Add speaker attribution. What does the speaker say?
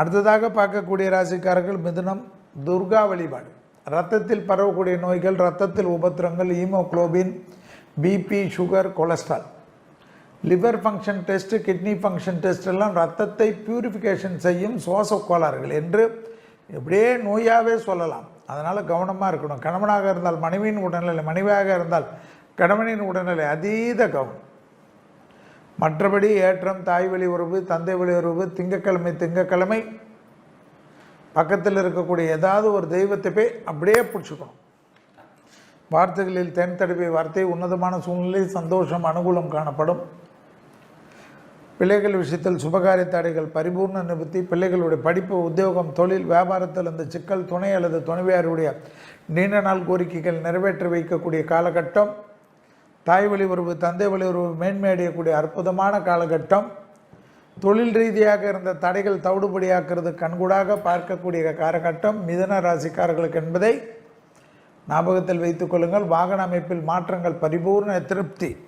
Speaker 1: அடுத்ததாக பார்க்கக்கூடிய ராசிக்காரர்கள் மிதுனம் துர்கா வழிபாடு. ரத்தத்தில் பரவக்கூடிய நோய்கள் ரத்தத்தில் உபத்திரங்கள் haemoglobin BP sugar cholesterol liver function test kidney function test எல்லாம் ரத்தத்தை பியூரிஃபிகேஷன் செய்யும் சுவாச கோளாறுகள் என்று எப்படியே நோயாகவே சொல்லலாம். அதனால் கவனமாக இருக்கணும். கணவனாக இருந்தால் மனைவியின் உடல்நிலை மனைவியாக இருந்தால் கணவனின் உடல்நிலை அதீத கவனம். மற்றபடி ஏற்றம் தாய் வழி உறவு தந்தை வழி உறவு திங்கக்கிழமை திங்கக்கிழமை. பக்கத்தில் இருக்கக்கூடிய ஏதாவது ஒரு தெய்வத்தை போய் அப்படியே பிடிச்சிக்கணும். வார்த்தைகளில் தென் தடுப்பை வார்த்தை உன்னதமான சூழ்நிலை சந்தோஷம் அனுகூலம் காணப்படும். பிள்ளைகள் விஷயத்தில் சுபகாரிய தடைகள் பரிபூர்ண நிபுத்தி பிள்ளைகளுடைய படிப்பு உத்தியோகம் தொழில் வியாபாரத்தில் இந்த சிக்கல் துணை அல்லது துணைவியாருடைய நீண்ட நாள் கோரிக்கைகள் நிறைவேற்றி வைக்கக்கூடிய காலகட்டம். தாய் வழி உறவு தந்தை வழி உறவு மேன்மையடையக்கூடிய அற்புதமான காலகட்டம். தொழில் ரீதியாக இருந்த தடைகள் தவிடுபடியாக்குறது கண்கூடாக பார்க்கக்கூடிய காலகட்டம். மிதன ராசிக்காரர்களுக்கு என்பதை ஞாபகத்தில் வைத்துக் கொள்ளுங்கள். வாகன அமைப்பில் மாற்றங்கள் பரிபூர்ண திருப்தி.